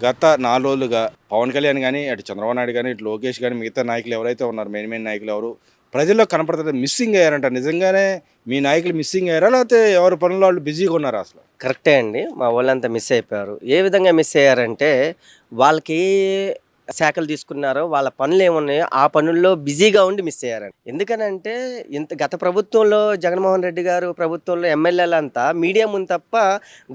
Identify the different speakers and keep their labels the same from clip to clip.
Speaker 1: గత నాలుగు రోజులుగా పవన్ కళ్యాణ్ కానీ అటు చంద్రబాబు నాయుడు కానీ ఇటు లోకేష్ కానీ మిగతా నాయకులు ఎవరైతే ఉన్నారు మెయిన్ మెయిన్ నాయకులు ఎవరు ప్రజల్లో కనపడుతుంది మిస్సింగ్ అయ్యారంట. నిజంగానే మీ నాయకులు మిస్సింగ్ అయ్యారా? లేకపోతే ఎవరి పనులు వాళ్ళు బిజీగా ఉన్నారా అసలు?
Speaker 2: కరెక్టే అండి. మా వాళ్ళంతా మిస్ అయిపోయారు. ఏ విధంగా మిస్ అయ్యారంటే వాళ్ళకి శాఖలు తీసుకున్నారో వాళ్ళ పనులు ఏమున్నాయో ఆ పనుల్లో బిజీగా ఉండి మిస్ అయ్యారని ఎందుకనంటే ఇంత గత ప్రభుత్వంలో జగన్మోహన్ రెడ్డి గారు ప్రభుత్వంలో ఎమ్మెల్యేలంతా మీడియా ముందు తప్ప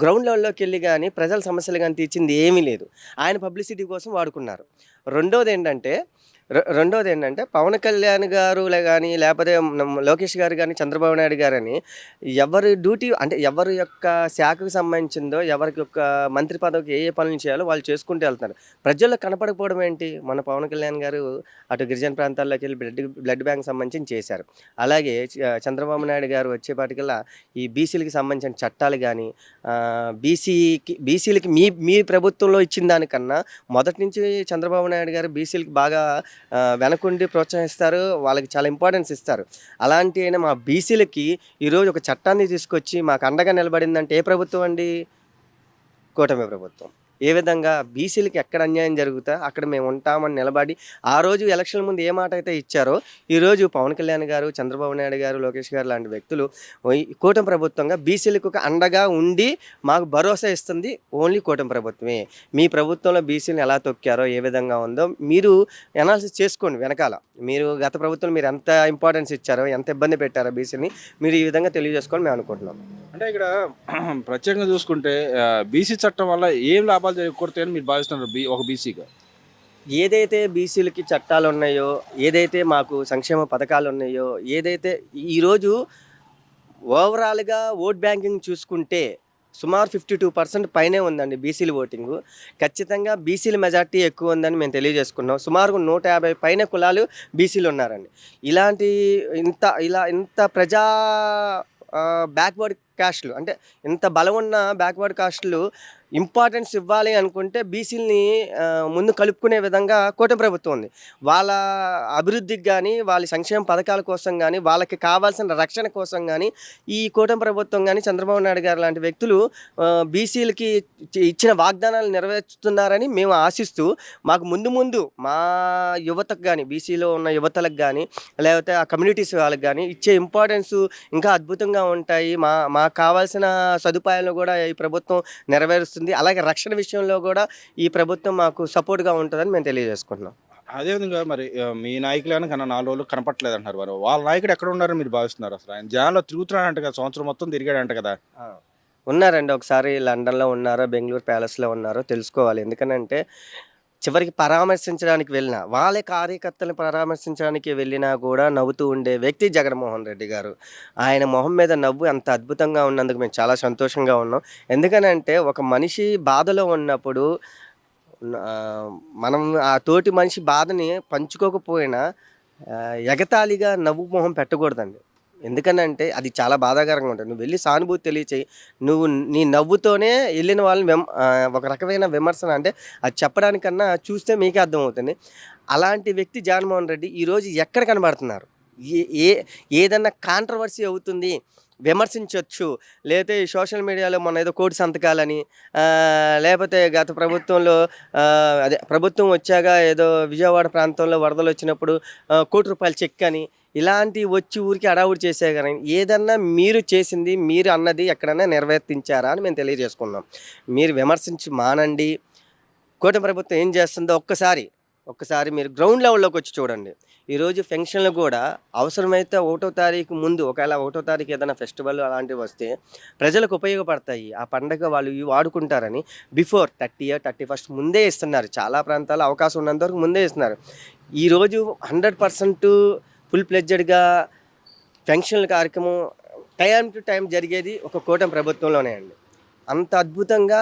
Speaker 2: గ్రౌండ్ లెవెల్లోకి వెళ్ళి కానీ ప్రజల సమస్యలు కానీ తీర్చింది ఏమీ లేదు. ఆయన పబ్లిసిటీ కోసం వాడుకున్నారు. రెండోది ఏంటంటే రెండోది ఏంటంటే పవన్ కళ్యాణ్ గారు కానీ లేకపోతే లోకేష్ గారు కానీ చంద్రబాబు నాయుడు గారని ఎవరి డ్యూటీ అంటే ఎవరి యొక్క శాఖకు సంబంధించిందో ఎవరికి యొక్క మంత్రి పదవికి ఏ ఏ పనులు చేయాలో వాళ్ళు చేసుకుంటూ వెళ్తున్నారు ప్రజల్లో కనపడకపోవడం ఏంటి? మన పవన్ కళ్యాణ్ గారు అటు గిరిజన ప్రాంతాల్లోకి వెళ్ళి బ్లడ్ బ్లడ్ బ్యాంక్ సంబంధించి చేశారు. అలాగే చంద్రబాబు నాయుడు గారు వచ్చేపాటికల్లా ఈ బీసీలకి సంబంధించిన చట్టాలు కానీ బీసీకి బీసీలకి మీ మీ ప్రభుత్వంలో ఇచ్చిన దానికన్నా మొదటి నుంచి చంద్రబాబు నాయుడు గారు బీసీలకి బాగా వెనకుండి ప్రోత్సహిస్తారు వాళ్ళకి చాలా ఇంపార్టెన్స్ ఇస్తారు. అలాంటి అయినా మా బీసీలకి ఈరోజు ఒక చట్టాన్ని తీసుకొచ్చి మాకు అండగా నిలబడిందంటే ఏ ప్రభుత్వం అండి? కూటమి ప్రభుత్వం. ఏ విధంగా బీసీలకి ఎక్కడ అన్యాయం జరుగుతా అక్కడ మేము ఉంటామని నిలబడి ఆ రోజు ఎలక్షన్ ముందు ఏ మాట అయితే ఇచ్చారో ఈరోజు పవన్ కళ్యాణ్ గారు చంద్రబాబు నాయుడు గారు లోకేష్ గారు లాంటి వ్యక్తులు ఈ కూటమి ప్రభుత్వంగా బీసీలకు ఒక అండగా ఉండి మాకు భరోసా ఇస్తుంది ఓన్లీ కూటమి ప్రభుత్వమే. మీ ప్రభుత్వంలో బీసీలను ఎలా తొక్కారో ఏ విధంగా ఉందో మీరు అనాలిసిస్ చేసుకోండి వెనకాల. మీరు గత ప్రభుత్వం మీరు ఎంత ఇంపార్టెన్స్ ఇచ్చారో ఎంత ఇబ్బంది పెట్టారో బీసీని మీరు ఈ విధంగా తెలియజేసుకోవాలని మేము అనుకుంటున్నాం.
Speaker 1: అంటే ఇక్కడ ప్రత్యేకంగా చూసుకుంటే బీసీ చట్టం వల్ల ఏం లాభం లాభాలు చేకూరుతాయని మీరు భావిస్తున్నారు బీ ఒక బీసీగా?
Speaker 2: ఏదైతే బీసీలకి చట్టాలు ఉన్నాయో ఏదైతే మాకు సంక్షేమ పథకాలు ఉన్నాయో ఏదైతే ఈరోజు ఓవరాల్గా ఓట్ బ్యాంకింగ్ చూసుకుంటే సుమారు ఫిఫ్టీ టూ పర్సెంట్ పైనే ఉందండి బీసీల ఓటింగ్. ఖచ్చితంగా బీసీల మెజార్టీ ఎక్కువ ఉందని మేము తెలియజేసుకున్నాం. సుమారు నూట యాభై పైన కులాలు బీసీలు ఉన్నారండి. ఇలాంటి ఇంత ఇలా ఇంత ప్రజా బ్యాక్వర్డ్ కాస్ట్లు అంటే ఇంత బలం ఉన్న బ్యాక్వర్డ్ కాస్ట్లు ఇంపార్టెన్స్ ఇవ్వాలి అనుకుంటే బీసీలని ముందు కలుపుకునే విధంగా కూటమి ప్రభుత్వం ఉంది. వాళ్ళ అభివృద్ధికి కానీ వాళ్ళ సంక్షేమ పథకాల కోసం కానీ వాళ్ళకి కావాల్సిన రక్షణ కోసం కానీ ఈ కూటమి ప్రభుత్వం కానీ చంద్రబాబు నాయుడు గారు లాంటి వ్యక్తులు బీసీలకి ఇచ్చిన వాగ్దానాలు నెరవేర్చుతున్నారని మేము ఆశిస్తూ మాకు ముందు ముందు మా యువతకు కానీ బీసీలో ఉన్న యువతలకు కానీ లేకపోతే ఆ కమ్యూనిటీస్ వాళ్ళకి కానీ ఇచ్చే ఇంపార్టెన్స్ ఇంకా అద్భుతంగా ఉంటాయి. మా మా కావాల్సిన సదుపాయాలను కూడా ఈ ప్రభుత్వం నెరవేరుస్తుంది. అలాగే రక్షణ విషయంలో కూడా ఈ ప్రభుత్వం మాకు సపోర్ట్గా ఉంటుందని మేము తెలియజేసుకుంటున్నాం.
Speaker 1: అదేవిధంగా మరి మీ నాయకులు కన్నా నాలుగు రోజులు కనపట్లేదు అంటారు మరి. వాళ్ళ నాయకుడు ఎక్కడ ఉన్నారో మీరు భావిస్తున్నారు అసలు? ఆయన జనాల్లో తిరుగుతున్నాడంట కదా సంవత్సరం మొత్తం తిరిగాడంట కదా.
Speaker 2: ఉన్నారండి. ఒకసారి లండన్లో ఉన్నారో బెంగళూరు ప్యాలెస్లో ఉన్నారో. తెలుసుకోవాలి. ఎందుకనంటే చివరికి పరామర్శించడానికి వెళ్ళిన వాళ్ళ కార్యకర్తలను పరామర్శించడానికి వెళ్ళినా కూడా నవ్వుతూ ఉండే వ్యక్తి జగన్మోహన్ రెడ్డి గారు. ఆయన మొహం మీద నవ్వు అంత అద్భుతంగా ఉన్నందుకు మేము చాలా సంతోషంగా ఉన్నాం. ఎందుకనంటే ఒక మనిషి బాధలో ఉన్నప్పుడు మనం ఆ తోటి మనిషి బాధని పంచుకోకపోయినా ఎగతాళిగా నవ్వు మొహం పెట్టకూడదండి. ఎందుకనంటే అది చాలా బాధాకరంగా ఉంటుంది. నువ్వు వెళ్ళి సానుభూతి తెలియచేయి. నువ్వు నీ నవ్వుతోనే వెళ్ళిన వాళ్ళని విమ ఒక రకమైన విమర్శన అంటే అది చెప్పడానికన్నా చూస్తే మీకే అర్థమవుతుంది. అలాంటి వ్యక్తి జగన్మోహన్ రెడ్డి ఈరోజు ఎక్కడ కనబడుతున్నారు? ఏ ఏ ఏదన్నా కాంట్రవర్సీ అవుతుంది? విమర్శించవచ్చు లేకపోతే ఈ సోషల్ మీడియాలో మన ఏదో కోటి సంతకాలని లేకపోతే గత ప్రభుత్వంలో అదే ప్రభుత్వం వచ్చాక ఏదో విజయవాడ ప్రాంతంలో వరదలు వచ్చినప్పుడు కోటి రూపాయలు చెక్ అని ఇలాంటి వచ్చి ఊరికి అడావుడి చేసే కానీ ఏదన్నా మీరు చేసింది మీరు అన్నది ఎక్కడైనా నెరవేర్తించారా అని మేము తెలియజేసుకున్నాం మీరు విమర్శించి మానండి. కూటమి ప్రభుత్వం ఏం చేస్తుందో ఒక్కసారి ఒక్కసారి మీరు గ్రౌండ్ లెవెల్లోకి వచ్చి చూడండి. ఈరోజు ఫంక్షన్లు కూడా అవసరమైతే ఒకటో తారీఖు ముందు ఒకవేళ ఒకటో తారీఖు ఏదైనా ఫెస్టివల్ అలాంటివి వస్తే ప్రజలకు ఉపయోగపడతాయి. ఆ పండగ వాళ్ళు ఇవి వాడుకుంటారని before thirty year thirty first ముందే ఇస్తున్నారు. చాలా ప్రాంతాల్లో అవకాశం ఉన్నంతవరకు ముందే ఇస్తున్నారు. ఈరోజు హండ్రెడ్ పర్సెంట్ ఫుల్ ప్లెడ్జెడ్గా ఫంక్షన్ల కార్యక్రమం టైం టు టైం జరిగేది ఒక కూటమి ప్రభుత్వంలోనే అండి. అంత అద్భుతంగా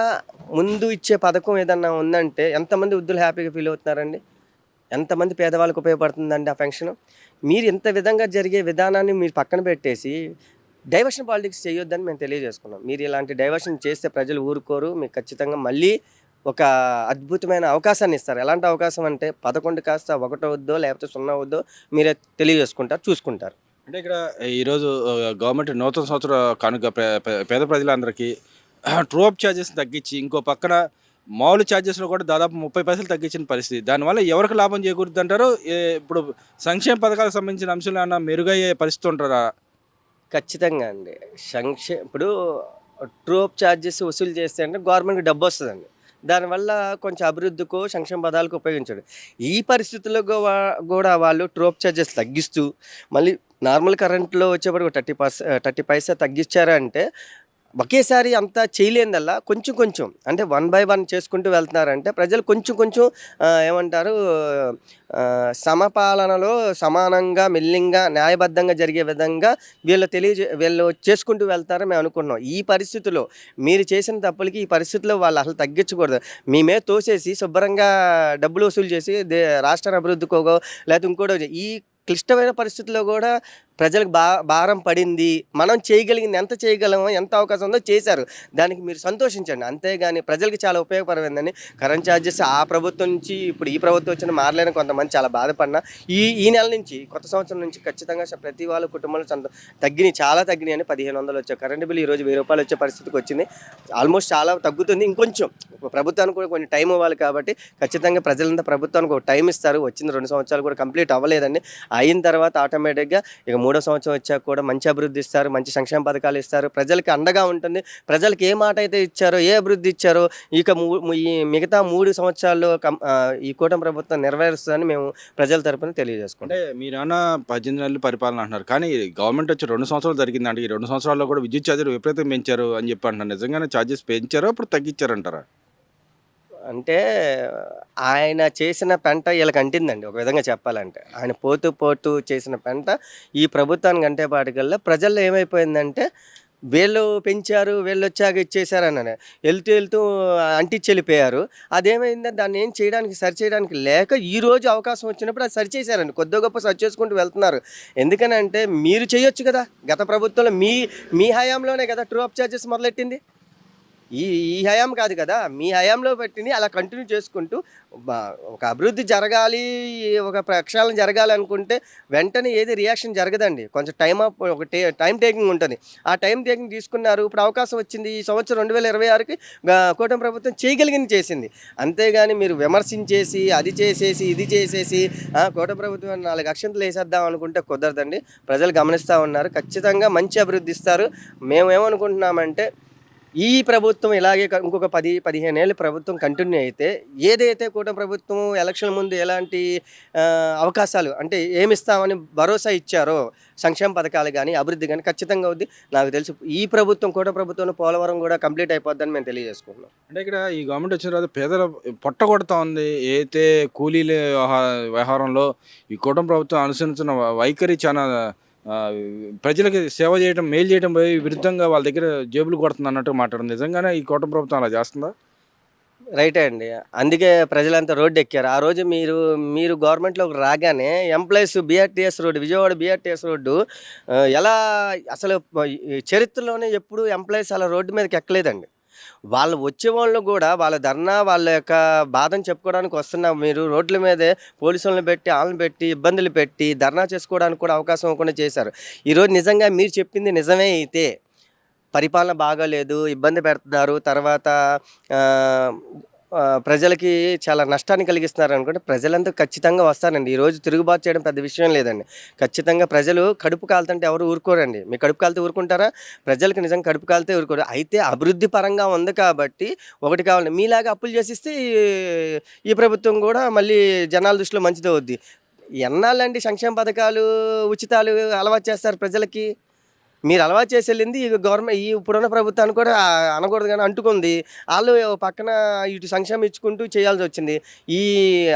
Speaker 2: ముందు ఇచ్చే పథకం ఏదన్నా ఉందంటే ఎంతమంది వృద్ధులు హ్యాపీగా ఫీల్ అవుతున్నారండి? ఎంతమంది పేదవాళ్ళకు ఉపయోగపడుతుందండి ఆ ఫంక్షన్? మీరు ఇంత విధంగా జరిగే విధానాన్ని మీరు పక్కన పెట్టేసి డైవర్షన్ పాలిటిక్స్ చేయొద్దని మేము తెలియజేసుకున్నాం. మీరు ఇలాంటి డైవర్షన్ చేస్తే ప్రజలు ఊరుకోరు. మీకు ఖచ్చితంగా మళ్ళీ ఒక అద్భుతమైన అవకాశాన్ని ఇస్తారు. ఎలాంటి అవకాశం అంటే పదకొండు కాస్త ఒకటో వద్దో లేకపోతే సున్నా వద్దో మీరే తెలియజేసుకుంటారు చూసుకుంటారు.
Speaker 1: అంటే ఇక్కడ ఈరోజు గవర్నమెంట్ నూతన సంవత్సర కానుక పేద ప్రజలందరికీ ట్రోప్ ఛార్జెస్ తగ్గించి ఇంకో పక్కన మామూలు ఛార్జెస్లో కూడా దాదాపు ముప్పై పైసలు తగ్గించిన పరిస్థితి. దానివల్ల ఎవరికి లాభం చేకూరుద్ది అంటారు? ఇప్పుడు సంక్షేమ పథకాలకు సంబంధించిన అంశాలు ఏమన్నా మెరుగయ్యే పరిస్థితి ఉంటారా
Speaker 2: ఖచ్చితంగా అండి. సంక్షే ఇప్పుడు ట్రోప్ ఛార్జెస్ వసూలు చేస్తే అంటే గవర్నమెంట్కి డబ్బు వస్తుందండి. దానివల్ల కొంచెం అభివృద్ధికో సంక్షేమ పదాలకు ఉపయోగించాడు. ఈ పరిస్థితుల్లో కూడా వాళ్ళు ట్రోప్ ఛార్జెస్ తగ్గిస్తూ మళ్ళీ నార్మల్ కరెంట్లో వచ్చేప్పటికి థర్టీ పర్సెంట్ థర్టీ పైసా తగ్గించారంటే ఒకేసారి అంతా చేయలేందల్లా కొంచెం కొంచెం అంటే వన్ బై వన్ చేసుకుంటూ వెళ్తున్నారంటే ప్రజలు కొంచెం కొంచెం ఏమంటారు సమపాలనలో సమానంగా మిల్లింగా న్యాయబద్ధంగా జరిగే విధంగా వీళ్ళు తెలియజే వీళ్ళు చేసుకుంటూ వెళ్తారని మేము అనుకున్నాం ఈ పరిస్థితిలో మీరు చేసిన తప్పులకి ఈ పరిస్థితిలో వాళ్ళు అసలు తగ్గించకూడదు. మేమే తోసేసి శుభ్రంగా డబ్బులు వసూలు చేసి దే రాష్ట్ర అభివృద్ధికోగో లేకపోతే ఇంకోటో ఈ క్లిష్టమైన పరిస్థితుల్లో కూడా ప్రజలకు బా భారం పడింది. మనం చేయగలిగింది ఎంత చేయగలమో ఎంత అవకాశం ఉందో చేశారు. దానికి మీరు సంతోషించండి. అంతేగాని ప్రజలకు చాలా ఉపయోగపరమైందని కరెంట్ ఛార్జెస్ ఆ ప్రభుత్వం నుంచి ఇప్పుడు ఈ ప్రభుత్వం వచ్చిన మారలేని కొంతమంది చాలా బాధపడినా ఈ ఈ నెల నుంచి కొత్త సంవత్సరం నుంచి ఖచ్చితంగా ప్రతి వాళ్ళ కుటుంబంలో సంత తగ్గినాయి. చాలా తగ్గినాయి అని పదిహేను వందలు వచ్చాయి. కరెంట్ బిల్ ఈ రోజు వెయ్యి రూపాయలు వచ్చే పరిస్థితికి వచ్చింది. ఆల్మోస్ట్ చాలా తగ్గుతుంది. ఇంకొంచెం ప్రభుత్వానికి కూడా కొన్ని టైం ఇవ్వాలి కాబట్టి ఖచ్చితంగా ప్రజలంతా ప్రభుత్వానికి ఒక టైం ఇస్తారు. వచ్చింది రెండు సంవత్సరాలు కూడా కంప్లీట్ అవ్వలేదండి. అయిన తర్వాత ఆటోమేటిక్గా ఇక మూడో సంవత్సరం వచ్చాక కూడా మంచి అభివృద్ధి ఇస్తారు మంచి సంక్షేమ పథకాలు ఇస్తారు. ప్రజలకి అండగా ఉంటుంది. ప్రజలకి ఏ మాట అయితే ఇచ్చారో ఏ అభివృద్ధి ఇచ్చారో ఇక మూ- ఈ మిగతా మూడు సంవత్సరాల్లో కం- ఈ కూటమి ప్రభుత్వం నెరవేరుస్తుందని మేము ప్రజల తరపున తెలియజేసుకుంటాం
Speaker 1: అంటే మీరు అన్న పద్దెనిమిది నెలలు పరిపాలన అంటున్నారు. కానీ గవర్నమెంట్ వచ్చి రెండు సంవత్సరాలు జరిగింది అంటే ఈ రెండు సంవత్సరాల్లో కూడా విద్యుత్ ఛార్జీలు విపరీతం పెంచారు అని చెప్పి అంటున్నారు. నిజంగానే ఛార్జెస్ పెంచారో అప్పుడు తగ్గించారంటారా?
Speaker 2: అంటే ఆయన చేసిన పెంట వీళ్ళకి అంటిందండి. ఒక విధంగా చెప్పాలంటే. ఆయన పోతూ పోతూ చేసిన పెంట ఈ ప్రభుత్వానికి అంటే పాటికల్లా ప్రజల్లో ఏమైపోయిందంటే వీళ్ళు పెంచారు వీళ్ళు వచ్చాక ఇచ్చేసారని అని వెళ్తూ వెళ్తూ అంటించి వెళ్ళిపోయారు అదేమైందో? దాన్ని ఏం చేయడానికి సరి చేయడానికి లేక ఈ రోజు అవకాశం వచ్చినప్పుడు అది సరి చేశారండి కొద్ది గొప్ప సరి చేసుకుంటూ వెళ్తున్నారు. ఎందుకనంటే మీరు చేయొచ్చు కదా. గత ప్రభుత్వంలో మీ మీ హయాంలోనే కదా ట్రూ అప్ చార్జెస్ మొదలెట్టింది? ఈ ఈ హయాం కాదు కదా. మీ హయాంలో పెట్టింది అలా కంటిన్యూ చేసుకుంటూ ఒక అభివృద్ధి జరగాలి ఒక ప్రక్షాళన జరగాలి అనుకుంటే వెంటనే ఏది రియాక్షన్ జరగదండి. కొంచెం టైం ఆఫ్ ఒక టే టైం టేకింగ్ ఉంటుంది. ఆ టైం టేకింగ్ తీసుకున్నారు. ఇప్పుడు అవకాశం వచ్చింది. ఈ సంవత్సరం రెండు వేల ఇరవై ఆరుకి కూటమి ప్రభుత్వం చేయగలిగింది చేసింది. అంతేగాని మీరు విమర్శించేసి అది చేసేసి ఇది చేసేసి కూటమి ప్రభుత్వం నాలుగు అక్షంతలు వేసేద్దాం అనుకుంటే కుదరదండి. ప్రజలు గమనిస్తూ ఉన్నారు. ఖచ్చితంగా మంచి అభివృద్ధి ఇస్తారు. మేమేమనుకుంటున్నామంటే ఈ ప్రభుత్వం ఇలాగే ఇంకొక పది పదిహేను ఏళ్ళు ప్రభుత్వం కంటిన్యూ అయితే ఏదైతే కూడా ప్రభుత్వం ఎలక్షన్ ముందు ఎలాంటి అవకాశాలు అంటే ఏమి ఇస్తామని భరోసా ఇచ్చారో సంక్షేమ పథకాలు కానీ అభివృద్ధి కానీ ఖచ్చితంగా ఉంది నాకు తెలుసు ఈ ప్రభుత్వం కూడా ప్రభుత్వం పోలవరం కూడా కంప్లీట్ అయిపోద్దని మేము తెలియజేసుకుంటున్నాం.
Speaker 1: అంటే ఇక్కడ ఈ గవర్నమెంట్ వచ్చిన తర్వాత పేదల పొట్ట కొడతా ఉంది. అయితే కూలీల వ్యవహారంలో ఈ కూటమి ప్రభుత్వం అనుసరించిన వైఖరి చాలా ప్రజలకి సేవ చేయడం మేలు చేయడం పోయి విరుద్ధంగా వాళ్ళ దగ్గర జేబులు కొడుతుంది అన్నట్టు మాట్లాడడం. నిజంగానే ఈ కూటమి ప్రభుత్వం అలా చేస్తుందా?
Speaker 2: రైటే అండి. అందుకే ప్రజలంతా రోడ్డు ఎక్కారు. ఆ రోజు మీరు మీరు గవర్నమెంట్లోకి రాగానే employees BRTS road Vijayawada BRTS road ఎలా అసలు చరిత్రలోనే ఎప్పుడు ఎంప్లాయీస్ అలా రోడ్డు మీదకి ఎక్కలేదండి. వాళ్ళు వచ్చే వాళ్ళు కూడా వాళ్ళ ధర్నా వాళ్ళ యొక్క బాధను చెప్పుకోవడానికి వస్తున్నా మీరు రోడ్ల మీదే పోలీసులను పెట్టి వాళ్ళని పెట్టి ఇబ్బందులు పెట్టి ధర్నా చేసుకోవడానికి కూడా అవకాశం ఇవ్వకుండా చేశారు. ఈరోజు నిజంగా మీరు చెప్పింది నిజమే అయితే పరిపాలన బాగాలేదు ఇబ్బంది పెడుతున్నారు తర్వాత ప్రజలకి చాలా నష్టాన్ని కలిగిస్తున్నారు అనుకుంటే ప్రజలంతా ఖచ్చితంగా వస్తారండి. ఈరోజు తిరుగుబాటు చేయడం పెద్ద విషయం లేదండి. ఖచ్చితంగా ప్రజలు కడుపు కాలుతుంటే ఎవరు ఊరుకోరండి. మీ కడుపు కాలితే ఊరుకుంటారా? ప్రజలకు నిజంగా కడుపు కాలితే ఊరుకోరు. అయితే అభివృద్ధి పరంగా ఉంది కాబట్టి ఒకటి కావాలి. మీలాగా అప్పులు చేసిస్తే ఈ- ఈ ప్రభుత్వం కూడా మళ్ళీ జనాల దృష్టిలో మంచిది అవుద్ది. ఎన్నాళ్ళండి సంక్షేమ పథకాలు ఉచితాలు అలవాటు చేస్తారు ప్రజలకి? మీరు అలవాటు చేసి వెళ్ళింది ఈ గవర్నమెంట్ ఈ ఇప్పుడున్న ప్రభుత్వాన్ని కూడా అనకూడదు కానీ అంటుకుంది. వాళ్ళు పక్కన ఇటు సంక్షేమం ఇచ్చుకుంటూ చేయాల్సి వచ్చింది. ఈ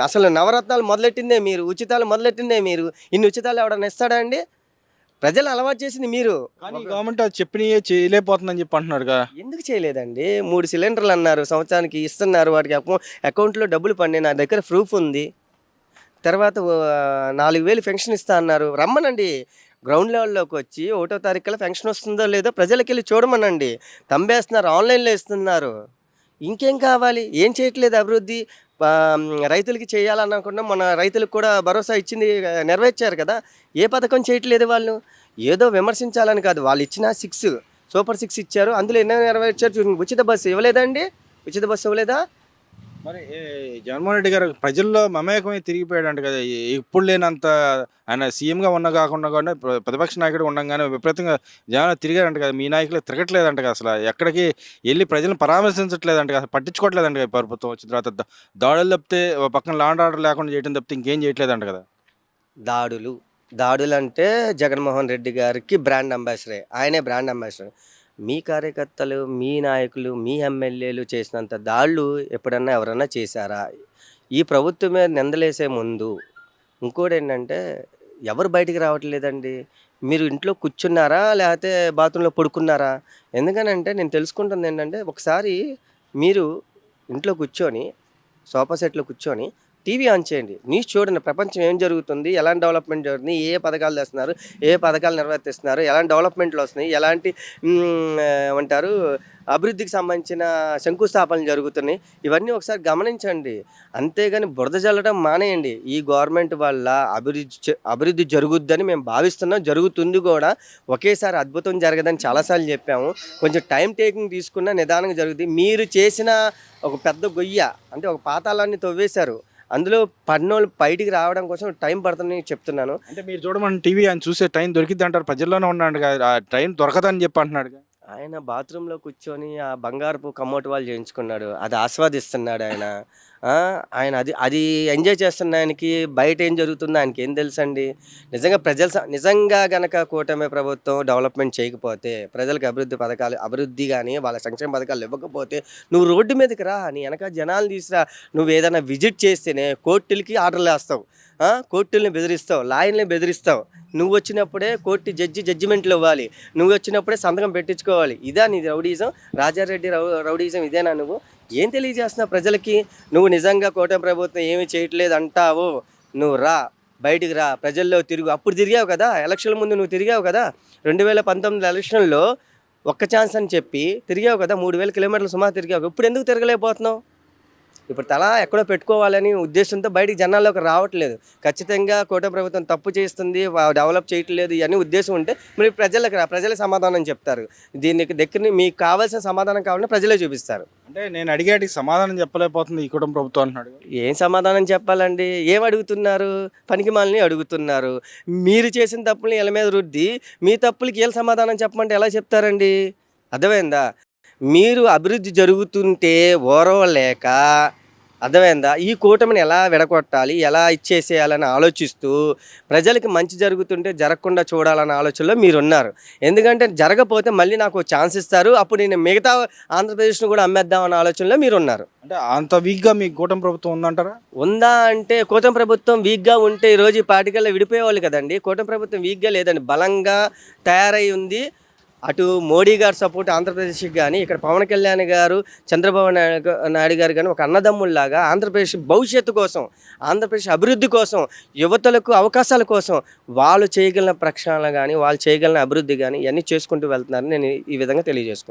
Speaker 2: అసలు నవరత్నాలు మొదలెట్టిందే మీరు? ఉచితాలు మొదలెట్టిందే మీరు? ఇన్ని ఉచితాలు ఎవడన్నా ఇస్తాడా అండి? ప్రజలు అలవాటు చేసింది మీరు.
Speaker 1: కానీ గవర్నమెంట్ అది చెప్పినయే చేయలేకపోతుందని చెప్పి అంటున్నాడుగా
Speaker 2: ఎందుకు చేయలేదండి? మూడు సిలిండర్లు అన్నారు సంవత్సరానికి ఇస్తున్నారు వాటికి అకౌ అకౌంట్లో డబ్బులు పడి నా దగ్గర ప్రూఫ్ ఉంది. తర్వాత నాలుగు వేలు పెన్షన్ ఇస్తా అన్నారు. రమ్మనండి. గ్రౌండ్ లెవెల్లోకి వచ్చి ఒకటో తారీఖులో పెన్షన్ వస్తుందో లేదో ప్రజలకి వెళ్ళి చూడమనండి. తంబేస్తున్నారు ఆన్లైన్లో ఇస్తున్నారు. ఇంకేం కావాలి? ఏం చేయట్లేదు అభివృద్ధి? రైతులకి చేయాలనుకున్నా మన రైతులకు కూడా భరోసా ఇచ్చింది నెరవేర్చారు కదా. ఏ పథకం చేయట్లేదు వాళ్ళు? ఏదో విమర్శించాలని కాదు. వాళ్ళు ఇచ్చిన సిక్స్ సూపర్ సిక్స్ ఇచ్చారు. అందులో ఎన్నో నెరవేర్చారు చూడండి. ఉచిత బస్సు ఇవ్వలేదండి ఉచిత బస్సు ఇవ్వలేదా?
Speaker 1: మరి జగన్మోహన్ రెడ్డి గారు ప్రజల్లో మమేకమై తిరిగిపోయాడు కదా ఇప్పుడు లేనంత ఆయన సీఎంగా ఉన్న కాకుండా కూడా ప్ర- ప్రతిపక్ష నాయకుడు ఉండగానే విపరీతంగా జనాలు తిరిగారంట కదా మీ నాయకులు తిరగట్లేదంట కదా అసలు ఎక్కడికి వెళ్ళి ప్రజలను పరామర్శించట్లేదంట కదా పట్టించుకోవట్లేదంట కదా ప్రభుత్వం వచ్చిన తర్వాత దాడులు తప్పితే పక్కన లాండ్ ఆర్డర్ లేకుండా చేయడం తప్పితే ఇంకేం చేయట్లేదంట కదా.
Speaker 2: దాడులు దాడులు అంటే జగన్మోహన్ రెడ్డి గారికి బ్రాండ్ అంబాసిడరే ఆయనే బ్రాండ్ అంబాసిడర్ మీ కార్యకర్తలు మీ నాయకులు మీ ఎమ్మెల్యేలు చేసినంత దాడులు ఎప్పుడన్నా ఎవరన్నా చేశారా? ఈ ప్రభుత్వం మీద నిందలేసే ముందు ఇంకోటి ఏంటంటే ఎవరు బయటికి రావట్లేదండి. మీరు ఇంట్లో కూర్చున్నారా? లేకపోతే బాత్రూంలో పడుకున్నారా? ఎందుకనంటే నేను తెలుసుకుంటుంది ఏంటంటే ఒకసారి మీరు ఇంట్లో కూర్చొని సోఫా సెట్లో కూర్చొని టీవీ ఆన్ చేయండి. న్యూస్ చూడండి. ప్రపంచం ఏం జరుగుతుంది? ఎలాంటి డెవలప్మెంట్ జరుగుతుంది? ఏ పథకాలు తెస్తున్నారు? ఏ పథకాలు నిర్వర్తిస్తున్నారు? ఎలాంటి డెవలప్మెంట్లు వస్తున్నాయి? ఎలాంటి అంటారు ఏమంటారు అభివృద్ధికి సంబంధించిన శంకుస్థాపనలు జరుగుతున్నాయి? ఇవన్నీ ఒకసారి గమనించండి. అంతేగాని బురద చల్లడం మానేయండి. ఈ గవర్నమెంట్ వల్ల అభివృద్ధి అభివృద్ధి జరుగుద్దని మేము భావిస్తున్నాం. జరుగుతుంది కూడా. ఒకేసారి అద్భుతం జరగదని చాలాసార్లు చెప్పాము. కొంచెం టైం టేకింగ్ తీసుకున్న నిదానంగా జరుగుతుంది మీరు చేసిన ఒక పెద్ద గొయ్య అంటే ఒక పాతాళాన్ని తవ్వేశారు. అందులో పన్నోళ్ళు బయటికి రావడం కోసం టైం పడుతుందని చెప్తున్నాను
Speaker 1: అంటే మీరు చూడమని టీవీ ఆయన చూసే టైం దొరికిద్ది అంటారు ప్రజల్లోనే ఉన్నాడు కదా ఆ టైం దొరకదని చెప్పి అంటున్నాడు.
Speaker 2: ఆయన బాత్రూంలో కూర్చొని ఆ బంగారపు కమ్మోటి వాళ్ళు చేయించుకున్నాడు అది ఆస్వాదిస్తున్నాడు ఆయన ఆయన అది అది ఎంజాయ్ చేస్తున్న ఆయనకి బయట ఏం జరుగుతుందో ఆయనకి ఏం తెలుసండి? నిజంగా ప్రజల స- నిజంగా గనక కూటమి ప్రభుత్వం డెవలప్మెంట్ చేయకపోతే ప్రజలకు అభివృద్ధి పథకాలు అభివృద్ధి కానీ వాళ్ళ సంక్షేమ పథకాలు ఇవ్వకపోతే నువ్వు రోడ్డు మీదకి రా నీ వెనక జనాలు తీసురా నువ్వు ఏదైనా విజిట్ చేస్తేనే కోర్టులకి ఆర్డర్లు వేస్తావు. కోర్టుల్ని బెదిరిస్తావు లాయర్ని బెదిరిస్తావు. నువ్వు వచ్చినప్పుడే కోర్టు జడ్జి జడ్జిమెంట్లు ఇవ్వాలి. నువ్వు వచ్చినప్పుడే సంతకం పెట్టించుకోవాలి. ఇదా నీ రౌడీజం. రాజారెడ్డి రౌ రౌడీజం ఇదేనా నువ్వు? ఏం తెలియజేస్తున్నావు ప్రజలకి? నువ్వు నిజంగా కూటమి ప్రభుత్వం ఏమీ చేయట్లేదు అంటావు. నువ్వు రా బయటికి రా ప్రజల్లో తిరుగు. అప్పుడు తిరిగావు కదా ఎలక్షన్ల ముందు నువ్వు తిరిగావు కదా. రెండు వేల పంతొమ్మిది ఎలక్షన్లో ఒక్క ఛాన్స్ అని చెప్పి తిరిగావు కదా మూడు వేల కిలోమీటర్లు సుమారు తిరిగావు. ఇప్పుడు ఎందుకు తిరగలేకపోతున్నావు? ఇప్పుడు తలా ఎక్కడో పెట్టుకోవాలని ఉద్దేశంతో బయటికి జనాల్లోకి రావట్లేదు. ఖచ్చితంగా కూటమి ప్రభుత్వం తప్పు చేస్తుంది డెవలప్ చేయట్లేదు ఇవన్నీ ఉద్దేశం ఉంటే మీరు ప్రజలకు రా ప్రజలే సమాధానం చెప్తారు. దీనికి దగ్గర మీకు కావాల్సిన సమాధానం కావాలంటే ప్రజలే చూపిస్తారు.
Speaker 1: అంటే నేను అడిగేటికి సమాధానం చెప్పలేకపోతుంది ఈ కుటుంబ ప్రభుత్వం అంటున్నాడు.
Speaker 2: ఏం సమాధానం చెప్పాలండి? ఏం అడుగుతున్నారు? పనికి మాలని అడుగుతున్నారు. మీరు చేసిన తప్పుల్ని వీళ్ళ మీద రుద్ది మీ తప్పులకి వీళ్ళ సమాధానం చెప్పమంటే ఎలా చెప్తారండి? అర్థమైందా? మీరు అభివృద్ధి జరుగుతుంటే ఓరవలేక అర్థమైందా? ఈ కూటమిని ఎలా విడగొట్టాలి? ఎలా ఇచ్చేసేయాలని ఆలోచిస్తూ ప్రజలకి మంచి జరుగుతుంటే జరగకుండా చూడాలన్న ఆలోచనలో మీరు ఉన్నారు ఎందుకంటే జరగపోతే మళ్ళీ నాకు ఛాన్స్ ఇస్తారు. అప్పుడు నేను మిగతా ఆంధ్రప్రదేశ్ను కూడా అమ్మేద్దామన్న ఆలోచనలో మీరు ఉన్నారు
Speaker 1: అంటే అంత వీక్గా మీ కూటమి ప్రభుత్వం ఉందంటారా?
Speaker 2: ఉందా అంటే కూటమి ప్రభుత్వం వీక్గా ఉంటే ఈరోజు ఈ పార్టీకల్లా విడిపోయేవాళ్ళు కదండి. కూటమి ప్రభుత్వం వీక్గా లేదండి. బలంగా తయారై ఉంది. అటు మోడీ గారు సపోర్ట్ ఆంధ్రప్రదేశ్కి కానీ ఇక్కడ పవన్ కళ్యాణ్ గారు చంద్రబాబు నాయుడు నాయుడు గారు కానీ ఒక అన్నదమ్ముల్లాగా ఆంధ్రప్రదేశ్ భవిష్యత్తు కోసం ఆంధ్రప్రదేశ్ అభివృద్ధి కోసం యువతలకు అవకాశాల కోసం వాళ్ళు చేయగలిగిన ప్రక్షాళన కానీ వాళ్ళు చేయగలిగిన అభివృద్ధి కానీ ఇవన్నీ చేసుకుంటూ వెళ్తున్నారని నేను ఈ విధంగా తెలియజేసుకుంటాను